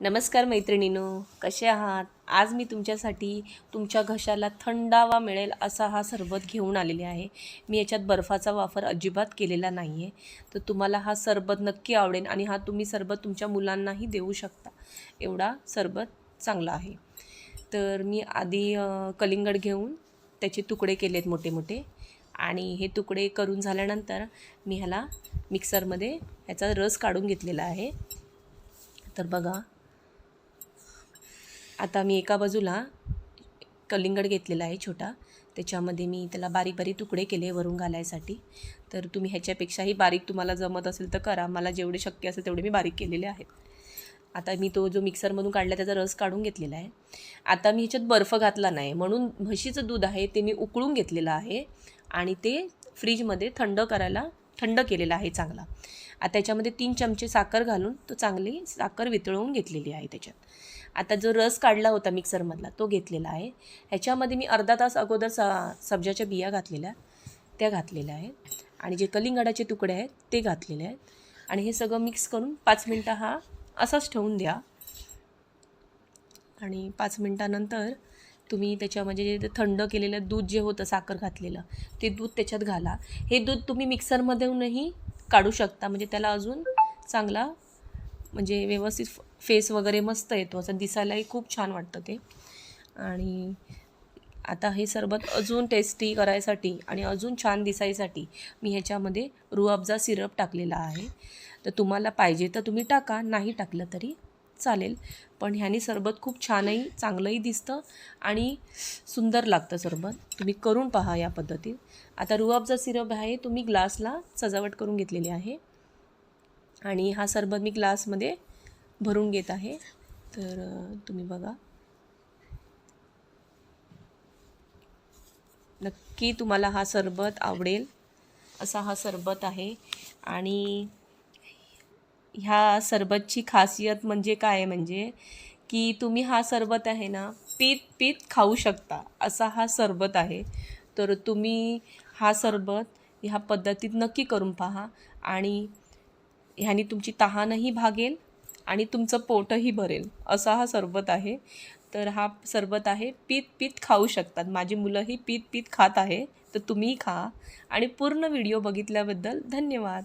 नमस्कार मैत्रिणीनो कसे आहात? आज मी तुमच्यासाठी तुमच्या घशाला थंडावा मिळेल असा हा सरबत घेऊन आलेले आहे. मी याच्यात बर्फाचा वापर अजिबात केलेला नाही आहे तर तुम्हाला हा सरबत नक्की आवडेल आणि हा तुम्ही सरबत तुमच्या मुलांनाही देऊ शकता. एवढा सरबत चांगला आहे. तर मी आधी कलिंगड घेऊन त्याचे तुकडे केलेत मोठे मोठे आणि हे तुकडे करून झाल्यानंतर मी ह्याला मिक्सरमध्ये ह्याचा रस काढून घेतलेला आहे. तर बघा आता मी एका बाजूला कलिंगड घेतलेला आहे छोटा. त्याच्यामध्ये मी त्याला बारीक बारीक तुकडे केले वरून घालायसाठी. तर तुम्ही ह्याच्यापेक्षाही बारीक तुम्हाला जमत असेल तर करा. मला जेवढे शक्य असेल तेवढे मी बारीक केलेले आहेत. आता मी तो जो मिक्सरमधून काढला त्याचा रस काढून घेतलेला आहे. आता मी ह्याच्यात बर्फ घातला नाही. म्हणून म्हशीचं दूध आहे ते मी उकळून घेतलेलं आहे आणि ते फ्रीजमध्ये थंड करायला थंड केलेला आहे चांगला. आता त्याच्यामध्ये तीन चमचे साखर घालून तो चांगली साखर वितळवून घेतलेली आहे त्याच्यात. आता जो रस काढला होता मिक्सरमधला तो घेतलेला आहे. ह्याच्यामध्ये मी अर्धा तास अगोदर स सब्जाच्या बिया घातलेल्या त्या घातलेल्या आहेत. आणि जे कलिंगडाचे तुकडे आहेत ते घातलेले आहेत. आणि हे सगळं मिक्स करून पाच मिनटं हा असाच ठेवून द्या. आणि पाच मिनटानंतर तुम्ही त्याच्यामध्ये म्हणजे जे थंड केलेलं दूध जे होतं साखर घातलेलं ते दूध त्याच्यात घाला. हे दूध तुम्ही मिक्सरमधूनही काढू शकता. म्हणजे त्याला अजून चांगला म्हणजे व्यवस्थित फेस वगैरे मस्त येतो. असं दिसायलाही खूप छान वाटतं ते. आणि आता हे सरबत अजून टेस्टी करायसाठी आणि अजून छान दिसायसाठी मी ह्याच्यामध्ये रुअबजा सिरप टाकलेला आहे. तर तुम्हाला पाहिजे तर तुम्ही टाका. नाही टाकलं तरी चालेल. पण ह्यानी सरबत खूप छानही चांगलंही दिसतं आणि सुंदर लागतं सरबत. तुम्ही करून पहा या पद्धतीत. आता रुआबचा सिरप आहे तुम्ही ग्लासला सजावट करून घेतलेली आहे. आणि हा सरबत मी ग्लासमध्ये भरून घेत आहे. तर तुम्ही बघा. नक्की तुम्हाला हा सरबत आवडेल. असा हा सरबत आहे. आणि ह्या सरबतची खासियत म्हणजे काय? म्हणजे की तुम्ही हा सरबत आहे ना पीत पीत खाऊ शकता असा हा सरबत आहे. तर तुम्ही हा सरबत ह्या पद्धतीत नक्की करून पहा आणि ह्यानी तुमची तहानही भागेल आणि तुमचं पोटही भरेल असा हा सरबत आहे. तर हा सरबत आहे पीत पीत खाऊ शकतात. माझी मुलंही पीत पीत खात आहे तर तुम्हीही खा. आणि पूर्ण व्हिडिओ बघितल्याबद्दल धन्यवाद.